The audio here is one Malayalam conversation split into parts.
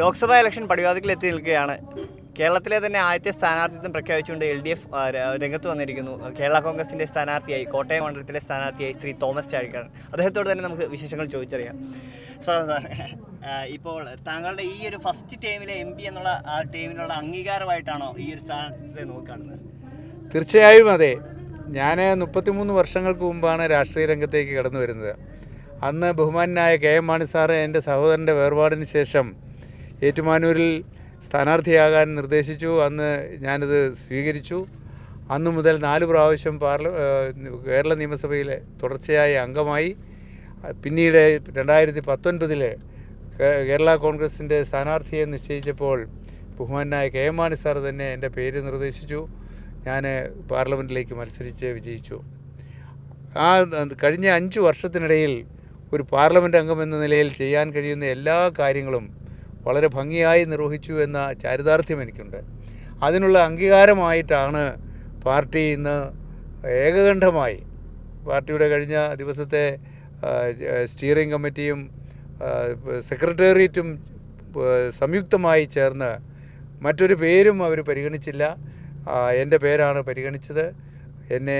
ലോക്സഭാ ഇലക്ഷൻ പടിവാതിക്കലെത്തി നിൽക്കുകയാണ്. കേരളത്തിലെ തന്നെ ആദ്യത്തെ സ്ഥാനാർത്ഥിത്വം പ്രഖ്യാപിച്ചുകൊണ്ട് എൽ ഡി എഫ് രംഗത്ത് വന്നിരിക്കുന്നു. കേരള കോൺഗ്രസിന്റെ സ്ഥാനാർത്ഥിയായി കോട്ടയം മണ്ഡലത്തിലെ സ്ഥാനാർത്ഥിയായി ശ്രീ തോമസ് ചാഴിക്കാണ് അദ്ദേഹത്തോട് തന്നെ നമുക്ക് വിശേഷങ്ങൾ ചോദിച്ചറിയാം. സ്വാഗതം സാർ ഇപ്പോൾ താങ്കളുടെ ഈ ഒരു ഫസ്റ്റ് ടൈമിലെ എം പി എന്നുള്ള ആ ടൈമിനുള്ള അംഗീകാരമായിട്ടാണോ ഈ ഒരു സ്ഥാനാർത്ഥിയെ നോക്കുകയാണെന്ന് തീർച്ചയായും അതെ. ഞാൻ മുപ്പത്തിമൂന്ന് വർഷങ്ങൾക്ക് മുമ്പാണ് രാഷ്ട്രീയ രംഗത്തേക്ക് കടന്നു വരുന്നത്. അന്ന് ബഹുമാനായ കെ എം മാണി സാറ് എന്റെ സഹോദരന്റെ വേർപാടിന് ശേഷം ഏറ്റുമാനൂരിൽ സ്ഥാനാർത്ഥിയാകാൻ നിർദ്ദേശിച്ചു. അന്ന് ഞാനത് സ്വീകരിച്ചു. അന്നു മുതൽ നാല് പ്രാവശ്യം പാർല കേരള നിയമസഭയിലെ തുടർച്ചയായ അംഗമായി. പിന്നീട് രണ്ടായിരത്തി പത്തൊൻപതിൽ കേരള കോൺഗ്രസിന്റെ സ്ഥാനാർത്ഥിയെ നിശ്ചയിച്ചപ്പോൾ ബഹുമാനായ കെ എം മാണി സാർ തന്നെ എന്റെ പേര് നിർദ്ദേശിച്ചു. ഞാൻ പാർലമെന്റിലേക്ക് മത്സരിച്ച് വിജയിച്ചു. ആ കഴിഞ്ഞ അഞ്ച് വർഷത്തിനിടയിൽ ഒരു പാർലമെന്റ് അംഗം എന്ന നിലയിൽ ചെയ്യാൻ കഴിയുന്ന എല്ലാ കാര്യങ്ങളും വളരെ ഭംഗിയായി നിർവഹിച്ചു എന്ന ചാരിതാർത്ഥ്യം എനിക്കുണ്ട്. അതിനുള്ള അംഗീകാരമായിട്ടാണ് പാർട്ടി ഇന്ന് ഏകകണ്ഠമായി പാർട്ടിയുടെ കഴിഞ്ഞ ദിവസത്തെ സ്റ്റിയറിംഗ് കമ്മിറ്റിയും സെക്രട്ടേറിയറ്റും സംയുക്തമായി ചേർന്ന് മറ്റൊരു പേരും അവർ പരിഗണിച്ചില്ല. എന്റെ പേരാണ് പരിഗണിച്ചത്. എന്നെ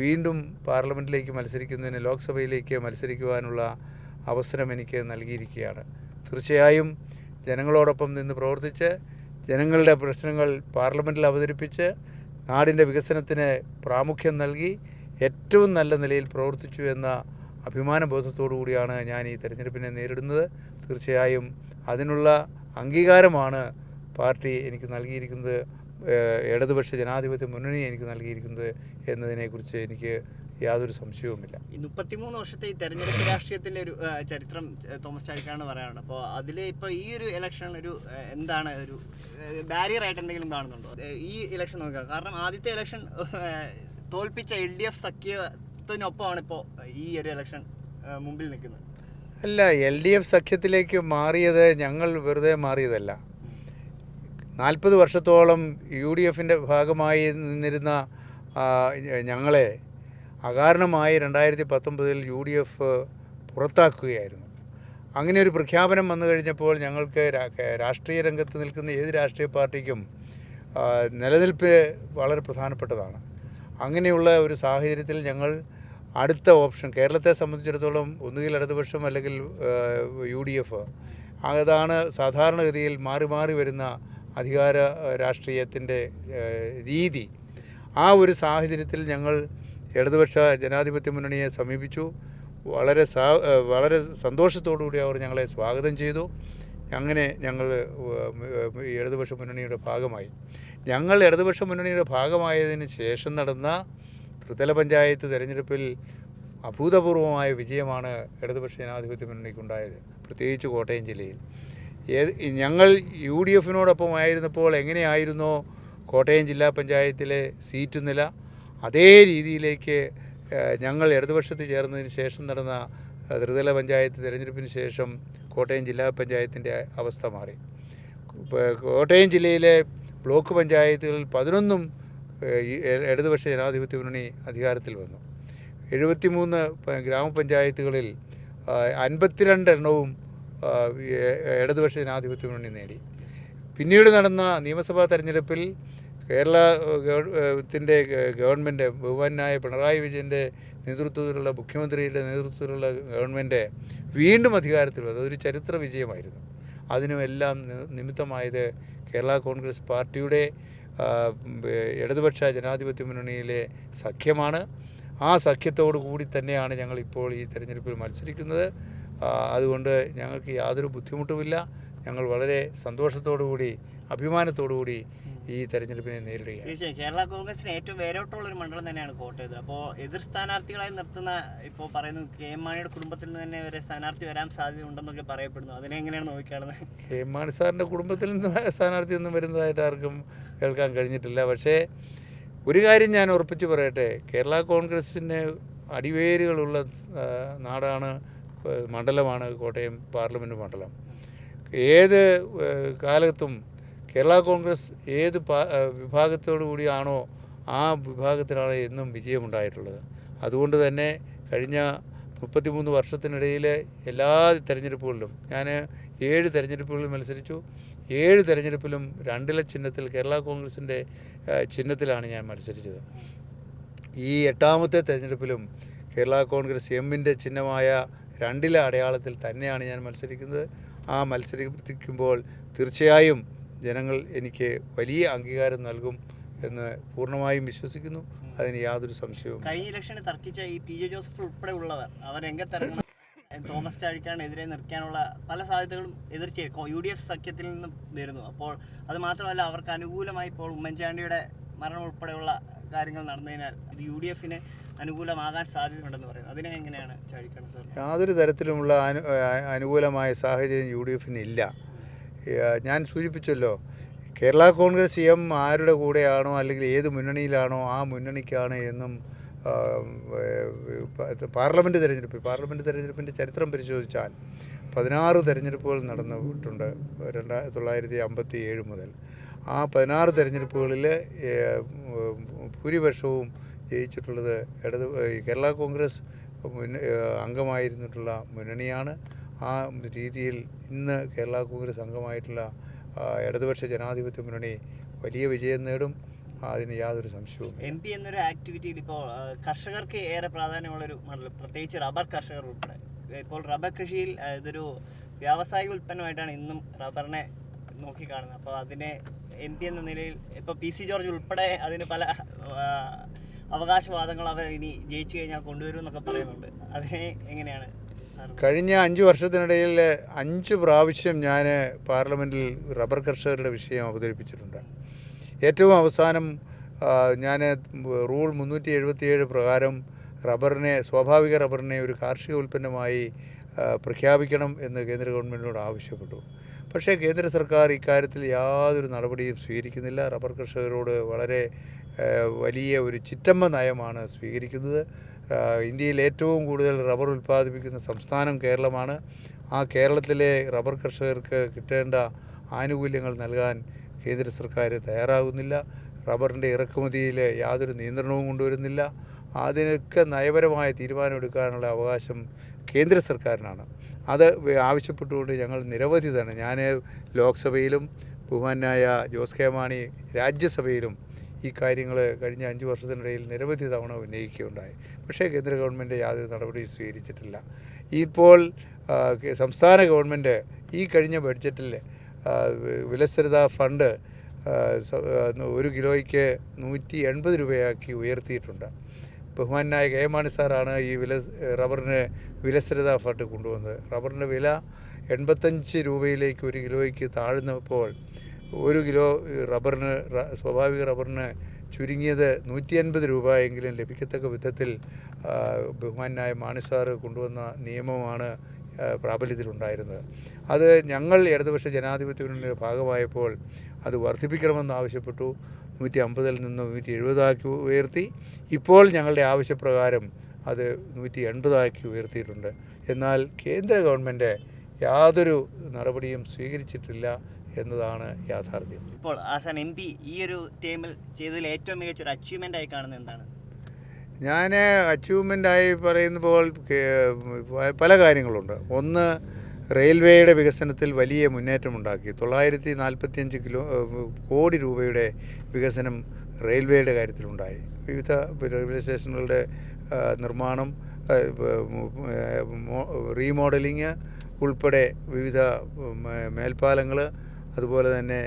വീണ്ടും പാർലമെന്റിലേക്ക് മത്സരിക്കുന്നതിന് ലോക്സഭയിലേക്ക് മത്സരിക്കുവാനുള്ള അവസരം എനിക്ക് നൽകിയിരിക്കുകയാണ്. തീർച്ചയായും ജനങ്ങളോടൊപ്പം നിന്ന് പ്രവർത്തിച്ച് ജനങ്ങളുടെ പ്രശ്നങ്ങൾ പാർലമെന്റിൽ അവതരിപ്പിച്ച് നാടിന്റെ വികസനത്തിന് പ്രാമുഖ്യം നൽകി ഏറ്റവും നല്ല നിലയിൽ പ്രവർത്തിച്ചു എന്ന അഭിമാനബോധത്തോടു കൂടിയാണ് ഞാൻ ഈ തെരഞ്ഞെടുപ്പിനെ നേരിടുന്നത്. തീർച്ചയായും അതിനുള്ള അംഗീകാരമാണ് പാർട്ടി എനിക്ക് നൽകിയിരിക്കുന്നത്. ഇടതുപക്ഷ ജനാധിപത്യ മുന്നണി എനിക്ക് നൽകിയിരിക്കുന്നത് എന്നതിനെക്കുറിച്ച് എനിക്ക് യാതൊരു സംശയവുമില്ല. ഈ മുപ്പത്തിമൂന്ന് വർഷത്തെ ഈ തെരഞ്ഞെടുപ്പ് രാഷ്ട്രീയത്തിലെ ഒരു ചരിത്രം തോമസ് ചാഴിക്കാണ് പറയാനുണ്ട് അപ്പോൾ അതിൽ ഇപ്പോൾ ഈ ഒരു ഇലക്ഷൻ ഒരു എന്താണ് ഒരു ബാരിയർ ആയിട്ട് എന്തെങ്കിലും കാണുന്നുണ്ടോ? ഈ ഇലക്ഷൻ നോക്കുക. കാരണം ആദ്യത്തെ ഇലക്ഷൻ തോൽപ്പിച്ച എൽ ഡി എഫ് സഖ്യത്തിനൊപ്പമാണ് ഇപ്പോൾ ഈ ഒരു ഇലക്ഷൻ മുമ്പിൽ നിൽക്കുന്നത്. അല്ല എൽ ഡി എഫ് സഖ്യത്തിലേക്ക് മാറിയത് ഞങ്ങൾ വെറുതെ മാറിയതല്ല. നാൽപ്പത് വർഷത്തോളം യു ഡി എഫിന്റെ ഭാഗമായി നിന്നിരുന്ന ഞങ്ങളെ അകാരണമായി രണ്ടായിരത്തി പത്തൊമ്പതിൽ യു ഡി എഫ് പുറത്താക്കുകയായിരുന്നു. അങ്ങനെ ഒരു പ്രഖ്യാപനം വന്നു കഴിഞ്ഞപ്പോൾ ഞങ്ങൾക്ക് രാഷ്ട്രീയ രംഗത്ത് നിൽക്കുന്ന ഏത് രാഷ്ട്രീയ പാർട്ടിക്കും നിലനിൽപ്പ് വളരെ പ്രധാനപ്പെട്ടതാണ്. അങ്ങനെയുള്ള ഒരു സാഹചര്യത്തിൽ ഞങ്ങൾ അടുത്ത ഓപ്ഷൻ കേരളത്തെ സംബന്ധിച്ചിടത്തോളം ഒന്നുകിൽ ഇടതുപക്ഷം അല്ലെങ്കിൽ യു ഡി എഫ് അതാണ് സാധാരണഗതിയിൽ മാറി മാറി വരുന്ന അധികാര രാഷ്ട്രീയത്തിന്റെ രീതി. ആ ഒരു സാഹചര്യത്തിൽ ഞങ്ങൾ ഇടതുപക്ഷ ജനാധിപത്യ മുന്നണിയെ സമീപിച്ചു. വളരെ സാ വളരെ സന്തോഷത്തോടുകൂടി അവർ ഞങ്ങളെ സ്വാഗതം ചെയ്തു. അങ്ങനെ ഞങ്ങൾ ഇടതുപക്ഷ മുന്നണിയുടെ ഭാഗമായി. ഞങ്ങൾ ഇടതുപക്ഷ മുന്നണിയുടെ ഭാഗമായതിന് ശേഷം നടന്ന ത്രിതല പഞ്ചായത്ത് തിരഞ്ഞെടുപ്പിൽ അഭൂതപൂർവമായ വിജയമാണ് ഇടതുപക്ഷ ജനാധിപത്യ മുന്നണിക്കുണ്ടായത് പ്രത്യേകിച്ച് കോട്ടയം ജില്ലയിൽ. ഏത് ഞങ്ങൾ യു ഡി എഫിനോടൊപ്പം ആയിരുന്നപ്പോൾ എങ്ങനെയായിരുന്നോ കോട്ടയം ജില്ലാ പഞ്ചായത്തിലെ സീറ്റ് നില അതേ രീതിയിലേക്ക് ഞങ്ങൾ ഇടതുപക്ഷത്ത് ചേർന്നതിന് ശേഷം നടന്ന ത്രിതല പഞ്ചായത്ത് തിരഞ്ഞെടുപ്പിന് ശേഷം കോട്ടയം ജില്ലാ പഞ്ചായത്തിന്റെ അവസ്ഥ മാറി. കോട്ടയം ജില്ലയിലെ ബ്ലോക്ക് പഞ്ചായത്തുകളിൽ പതിനൊന്നും ഇടതുപക്ഷ ജനാധിപത്യ മുന്നണി അധികാരത്തിൽ വന്നു. എഴുപത്തിമൂന്ന് ഗ്രാമപഞ്ചായത്തുകളിൽ അൻപത്തിരണ്ട് എണ്ണവും ഇടതുപക്ഷ ജനാധിപത്യ മുന്നണി നേടി. പിന്നീട് നടന്ന നിയമസഭാ തെരഞ്ഞെടുപ്പിൽ കേരള ത്തിന്റെ ഗവൺമെന്റ് ബഹുമാനായ പിണറായി വിജയന്റെ നേതൃത്വത്തിലുള്ള മുഖ്യമന്ത്രിയുടെ നേതൃത്വത്തിലുള്ള ഗവൺമെന്റ് വീണ്ടും അധികാരത്തിൽ വന്നത് അതൊരു ചരിത്ര വിജയമായിരുന്നു. അതിനും എല്ലാം നി- നിമിത്തമായത് കേരള കോൺഗ്രസ് പാർട്ടിയുടെ ഇടതുപക്ഷ ജനാധിപത്യ മുന്നണിയിലെ സഖ്യമാണ്. ആ സഖ്യത്തോടു കൂടി തന്നെയാണ് ഞങ്ങൾ ഇപ്പോൾ ഈ തെരഞ്ഞെടുപ്പിൽ മത്സരിക്കുന്നത്. അതുകൊണ്ട് ഞങ്ങൾക്ക് യാതൊരു ബുദ്ധിമുട്ടുമില്ല. ഞങ്ങൾ വളരെ സന്തോഷത്തോടു കൂടി അഭിമാനത്തോടു കൂടി ഈ തെരഞ്ഞെടുപ്പിനെ നേരിടുകയാണ്. തീർച്ചയായും. കേരള കോൺഗ്രസിന് ഏറ്റവും വേരോട്ടമുള്ള ഒരു മണ്ഡലം തന്നെയാണ് കോട്ടയത്ത് അപ്പോൾ എതിർ സ്ഥാനാർത്ഥികളായി നിർത്തുന്ന ഇപ്പോൾ പറയുന്നു കെ എം മാണിയുടെ കുടുംബത്തിൽ നിന്ന് തന്നെ വരെ സ്ഥാനാർത്ഥി വരാൻ സാധ്യത ഉണ്ടെന്നൊക്കെ പറയപ്പെടുന്നു. അതിനെ എങ്ങനെയാണ് നോക്കിക്കാണുന്നത്? കെ എം മാണി സാറിന്റെ കുടുംബത്തിൽ നിന്ന് സ്ഥാനാർത്ഥി ഒന്നും വരുന്നതായിട്ട് ആർക്കും കേൾക്കാൻ കഴിഞ്ഞിട്ടില്ല. പക്ഷേ ഒരു കാര്യം ഞാൻ ഉറപ്പിച്ച് പറയട്ടെ. കേരള കോൺഗ്രസിന് അടിവേരുകളുള്ള നാടാണ് മണ്ഡലമാണ് കോട്ടയം പാർലമെന്റ് മണ്ഡലം. ഏത് കാലത്തും കേരള കോൺഗ്രസ് ഏത് വിഭാഗത്തോടു കൂടിയാണോ ആ വിഭാഗത്തിലാണ് എന്നും വിജയമുണ്ടായിട്ടുള്ളത്. അതുകൊണ്ട് തന്നെ കഴിഞ്ഞ മുപ്പത്തിമൂന്ന് വർഷത്തിനിടയിൽ എല്ലാ തെരഞ്ഞെടുപ്പുകളിലും ഞാൻ ഏഴ് തെരഞ്ഞെടുപ്പുകളിൽ മത്സരിച്ചു. ഏഴ് തെരഞ്ഞെടുപ്പിലും രണ്ടില ചിഹ്നത്തിൽ കേരള കോൺഗ്രസിന്റെ ചിഹ്നത്തിലാണ് ഞാൻ മത്സരിച്ചത്. ഈ എട്ടാമത്തെ തെരഞ്ഞെടുപ്പിലും കേരള കോൺഗ്രസ് എമ്മിന്റെ ചിഹ്നമായ രണ്ടില അടയാളത്തിൽ തന്നെയാണ് ഞാൻ മത്സരിക്കുന്നത്. ആ മത്സരിക്കുമ്പോൾ തീർച്ചയായും ജനങ്ങൾ എനിക്ക് വലിയ അംഗീകാരം നൽകും എന്ന് പൂർണമായും വിശ്വസിക്കുന്നു. അതിന് യാതൊരു സംശയവും കഴിഞ്ഞ ഇലക്ഷനിൽ തർക്കിച്ച ഈ പി ജെ ജോസഫ് ഉൾപ്പെടെ ഉള്ളവർ അവർ രംഗത്തിറങ്ങണം തോമസ് ചാഴിക്കാനെതിരെ നിർക്കാനുള്ള പല സാധ്യതകളും എതിർച്ച യു ഡി എഫ് സഖ്യത്തിൽ നിന്നും വരുന്നു. അപ്പോൾ അത് മാത്രമല്ല അവർക്ക് അനുകൂലമായി ഇപ്പോൾ ഉമ്മൻചാണ്ടിയുടെ മരണം ഉൾപ്പെടെയുള്ള കാര്യങ്ങൾ നടന്നതിനാൽ ഇത് യു ഡി എഫിന് അനുകൂലമാകാൻ സാധ്യതയുണ്ടെന്ന് പറയുന്നത് അതിനെ എങ്ങനെയാണ് ചാഴിക്കാൻ സാർ? യാതൊരു തരത്തിലുമുള്ള അനുകൂലമായ സാഹചര്യം യു ഡി എഫിന് ഇല്ല. ഞാൻ സൂചിപ്പിച്ചല്ലോ കേരള കോൺഗ്രസ് എം ആരുടെ കൂടെയാണോ അല്ലെങ്കിൽ ഏത് മുന്നണിയിലാണോ ആ മുന്നണിക്കാണ് എന്നും പാർലമെന്റ് തിരഞ്ഞെടുപ്പ് പാർലമെന്റ് തിരഞ്ഞെടുപ്പിന്റെ ചരിത്രം പരിശോധിച്ചാൽ പതിനാറ് തിരഞ്ഞെടുപ്പുകൾ നടന്നിട്ടുണ്ട് രണ്ടാ തൊള്ളായിരത്തി അമ്പത്തി ഏഴ് മുതൽ. ആ പതിനാറ് തിരഞ്ഞെടുപ്പുകളിൽ ഭൂരിപക്ഷവും ജയിച്ചിട്ടുള്ളത് ഇടത് കേരള കോൺഗ്രസ് അംഗമായിരുന്നിട്ടുള്ള മുന്നണിയാണ്. ആ രീതിയിൽ ഇന്ന് കേരള കോൺഗ്രസ് അംഗമായിട്ടുള്ള ഇടതുപക്ഷ ജനാധിപത്യ മുന്നണി വലിയ വിജയം നേടും. അതിന് യാതൊരു സംശയവും എം പി എന്നൊരു ആക്ടിവിറ്റിയിൽ ഇപ്പോൾ കർഷകർക്ക് ഏറെ പ്രാധാന്യമുള്ളൊരു മണ്ഡലം പ്രത്യേകിച്ച് റബ്ബർ കർഷകർ ഉൾപ്പെടെ. ഇപ്പോൾ റബ്ബർ കൃഷിയിൽ ഇതൊരു വ്യാവസായിക ഉൽപ്പന്നമായിട്ടാണ് ഇന്നും റബ്ബറിനെ നോക്കിക്കാണുന്നത്. അപ്പോൾ അതിനെ എം പി എന്ന നിലയിൽ ഇപ്പോൾ പി സി ജോർജ് ഉൾപ്പെടെ അതിന് പല അവകാശവാദങ്ങൾ അവർ ഇനി ജയിച്ചു കഴിഞ്ഞാൽ കൊണ്ടുവരും എന്നൊക്കെ പറയുന്നുണ്ട്. അതിനെ എങ്ങനെയാണ് കഴിഞ്ഞ അഞ്ച് വർഷത്തിനിടയിൽ അഞ്ച് പ്രാവശ്യം ഞാൻ പാർലമെന്റിൽ റബ്ബർ കർഷകരുടെ വിഷയം അവതരിപ്പിച്ചിട്ടുണ്ട്. ഏറ്റവും അവസാനം ഞാൻ റൂൾ മുന്നൂറ്റി എഴുപത്തിയേഴ് പ്രകാരം റബ്ബറിനെ സ്വാഭാവിക റബ്ബറിനെ ഒരു കാർഷിക ഉൽപ്പന്നമായി പ്രഖ്യാപിക്കണം എന്ന് കേന്ദ്ര ഗവൺമെന്റിനോട് ആവശ്യപ്പെട്ടു. പക്ഷേ കേന്ദ്ര സർക്കാർ ഇക്കാര്യത്തിൽ യാതൊരു നടപടിയും സ്വീകരിക്കുന്നില്ല. റബ്ബർ കർഷകരോട് വളരെ വലിയ ഒരു ചിറ്റമ്മ നയമാണ് സ്വീകരിക്കുന്നത്. ഇന്ത്യയിൽ ഏറ്റവും കൂടുതൽ റബ്ബർ ഉൽപ്പാദിപ്പിക്കുന്ന സംസ്ഥാനം കേരളമാണ്. ആ കേരളത്തിലെ റബ്ബർ കർഷകർക്ക് കിട്ടേണ്ട ആനുകൂല്യങ്ങൾ നൽകാൻ കേന്ദ്ര സർക്കാർ തയ്യാറാകുന്നില്ല. റബ്ബറിന്റെ ഇറക്കുമതിയിൽ യാതൊരു നിയന്ത്രണവും കൊണ്ടുവരുന്നില്ല. അതിനൊക്കെ നയപരമായ തീരുമാനമെടുക്കാനുള്ള അവകാശം കേന്ദ്ര സർക്കാരിനാണ്. അത് ആവശ്യപ്പെട്ടുകൊണ്ട് ഞങ്ങൾ നിരവധി തന്നെ ഞാൻ ലോക്സഭയിലും ബഹുമാനായ ജോസ് കെ മാണി രാജ്യസഭയിലും ഈ കാര്യങ്ങൾ കഴിഞ്ഞ അഞ്ച് വർഷത്തിനിടയിൽ നിരവധി തവണ ഉന്നയിക്കുകയുണ്ടായി. പക്ഷേ കേന്ദ്ര ഗവൺമെന്റ് യാതൊരു നടപടിയും സ്വീകരിച്ചിട്ടില്ല. ഇപ്പോൾ സംസ്ഥാന ഗവൺമെന്റ് ഈ കഴിഞ്ഞ ബഡ്ജറ്റിൽ വിലസരിത ഫണ്ട് ഒരു കിലോയ്ക്ക് നൂറ്റി എൺപത് രൂപയാക്കി ഉയർത്തിയിട്ടുണ്ട്. ബഹുമാനായ കെ മാണി സാറാണ് ഈ വില റബ്ബറിന് വിലസരിത ഫണ്ട് കൊണ്ടുവന്നത്. റബ്ബറിന്റെ വില എൺപത്തഞ്ച് രൂപയിലേക്ക് ഒരു കിലോയ്ക്ക് താഴ്ന്നപ്പോൾ ഒരു കിലോ റബ്ബറിന് സ്വാഭാവിക റബ്ബറിന് ചുരുങ്ങിയത് നൂറ്റി അൻപത് രൂപ എങ്കിലും ലഭിക്കത്തക്ക വിധത്തിൽ ബഹുമാനായ മാണി സാറ് കൊണ്ടുവന്ന നിയമമാണ് പ്രാബല്യത്തിലുണ്ടായിരുന്നത്. അത് ഞങ്ങൾ ഇടതുപക്ഷ ജനാധിപത്യ മുന്നണിയുടെ ഭാഗമായപ്പോൾ അത് വർദ്ധിപ്പിക്കണമെന്ന് ആവശ്യപ്പെട്ടു. നൂറ്റി അമ്പതിൽ നിന്ന് നൂറ്റി എഴുപതാക്കി ഉയർത്തി. ഇപ്പോൾ ഞങ്ങളുടെ ആവശ്യപ്രകാരം അത് നൂറ്റി എൺപതാക്കി ഉയർത്തിയിട്ടുണ്ട്. എന്നാൽ കേന്ദ്ര ഗവൺമെന്റ് യാതൊരു നടപടിയും സ്വീകരിച്ചിട്ടില്ല. എന്നതാണ് യാഥാർത്ഥ്യം. ഇപ്പോൾ ആസാൻ എം പി ഈ ഒരു ടീമിൽ ചെയ്തതിൽ ഏറ്റവും മികച്ച ഒരു അച്ചീവ്മെന്റ് ആയി കാണുന്നത് എന്താണ്? ഞാൻ അച്ചീവ്മെന്റായി പറയുമ്പോൾ പല കാര്യങ്ങളുണ്ട്. ഒന്ന് റെയിൽവേയുടെ വികസനത്തിൽ വലിയ മുന്നേറ്റമുണ്ടാക്കി. തൊള്ളായിരത്തി നാൽപ്പത്തിയഞ്ച് കിലോ കോടി രൂപയുടെ വികസനം റെയിൽവേയുടെ കാര്യത്തിലുണ്ടായി. വിവിധ റെയിൽവേ സ്റ്റേഷനുകളുടെ നിർമ്മാണം റീമോഡലിങ് ഉൾപ്പെടെ വിവിധ മേൽപ്പാലങ്ങൾ അതുപോലെ തന്നെ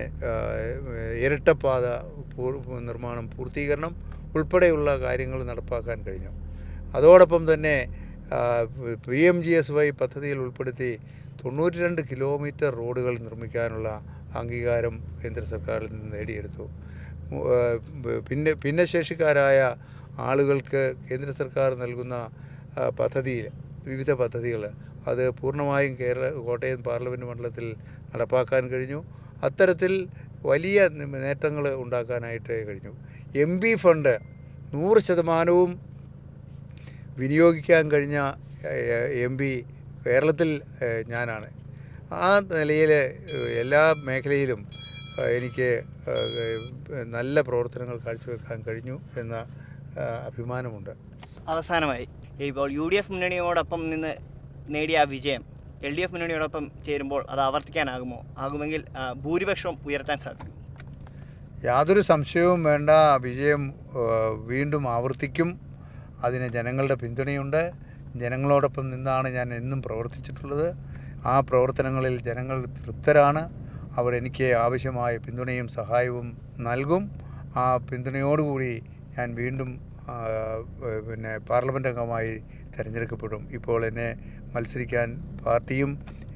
ഇരട്ടപ്പാത നിർമ്മാണം പൂർത്തീകരണം ഉൾപ്പെടെയുള്ള കാര്യങ്ങൾ നടപ്പാക്കാൻ കഴിഞ്ഞു. അതോടൊപ്പം തന്നെ P M G S Y പദ്ധതിയിൽ ഉൾപ്പെടുത്തി തൊണ്ണൂറ്റി രണ്ട് കിലോമീറ്റർ റോഡുകൾ നിർമ്മിക്കാനുള്ള അംഗീകാരം കേന്ദ്ര സർക്കാരിൽ നിന്ന് നേടിയെടുത്തു. പിന്നെ ഭിന്നശേഷിക്കാരായ ആളുകൾക്ക് കേന്ദ്ര സർക്കാർ നൽകുന്ന പദ്ധതിയിൽ വിവിധ പദ്ധതികൾ അത് പൂർണമായും കേരള കോട്ടയം പാർലമെന്റ് മണ്ഡലത്തിൽ നടപ്പാക്കാൻ കഴിഞ്ഞു. അത്തരത്തിൽ വലിയ നേട്ടങ്ങൾ ഉണ്ടാക്കാനായിട്ട് കഴിഞ്ഞു. എം പി ഫണ്ട് നൂറ് ശതമാനവും വിനിയോഗിക്കാൻ കഴിഞ്ഞ എം പി കേരളത്തിൽ ഞാനാണ്. ആ നിലയിൽ എല്ലാ മേഖലയിലും എനിക്ക് നല്ല പ്രവർത്തനങ്ങൾ കാഴ്ചവെക്കാൻ കഴിഞ്ഞു എന്ന അഭിമാനമുണ്ട്. അവസാനമായി ഇപ്പോൾ യു ഡി എഫ് മുന്നണിയോടൊപ്പം നിന്ന് നേടിയ ആ വിജയം എൽ ഡി എഫ് മുന്നണിയോടൊപ്പം ചേരുമ്പോൾ അത് ആവർത്തിക്കാനാകുമോ? ആകുമെങ്കിൽ ഭൂരിപക്ഷം ഉയർത്താൻ സാധിക്കും. യാതൊരു സംശയവും വേണ്ട. വിജയം വീണ്ടും ആവർത്തിക്കും. അതിന് ജനങ്ങളുടെ പിന്തുണയുണ്ട്. ജനങ്ങളോടൊപ്പം നിന്നാണ് ഞാൻ എന്നും പ്രവർത്തിച്ചിട്ടുള്ളത്. ആ പ്രവർത്തനങ്ങളിൽ ജനങ്ങൾ തൃപ്തരാണ്. അവർ എനിക്ക് ആവശ്യമായ പിന്തുണയും സഹായവും നൽകും. ആ പിന്തുണയോടുകൂടി ഞാൻ വീണ്ടും പിന്നെ പാർലമെന്റ് അംഗമായി തിരഞ്ഞെടുക്കപ്പെടും. ഇപ്പോൾ എന്നെ മത്സരിക്കാൻ പാർട്ടിയും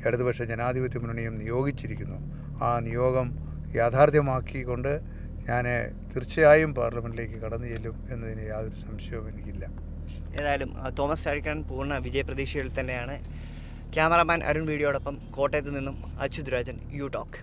ഇടതുപക്ഷ ജനാധിപത്യ മുന്നണിയും നിയോഗിച്ചിരിക്കുന്നു. ആ നിയോഗം യാഥാർത്ഥ്യമാക്കിക്കൊണ്ട് ഞാൻ തീർച്ചയായും പാർലമെന്റിലേക്ക് കടന്നു ചെല്ലും എന്നതിന് യാതൊരു സംശയവും എനിക്കില്ല. ഏതായാലും തോമസ് ചാഴിക്കാൻ പൂർണ വിജയപ്രതീക്ഷയിൽ തന്നെയാണ്. ക്യാമറാമാൻ അരുൺ വീഡിയോടൊപ്പം കോട്ടയത്ത് നിന്നും അച്യുത് രാജൻ യു ടോക്ക്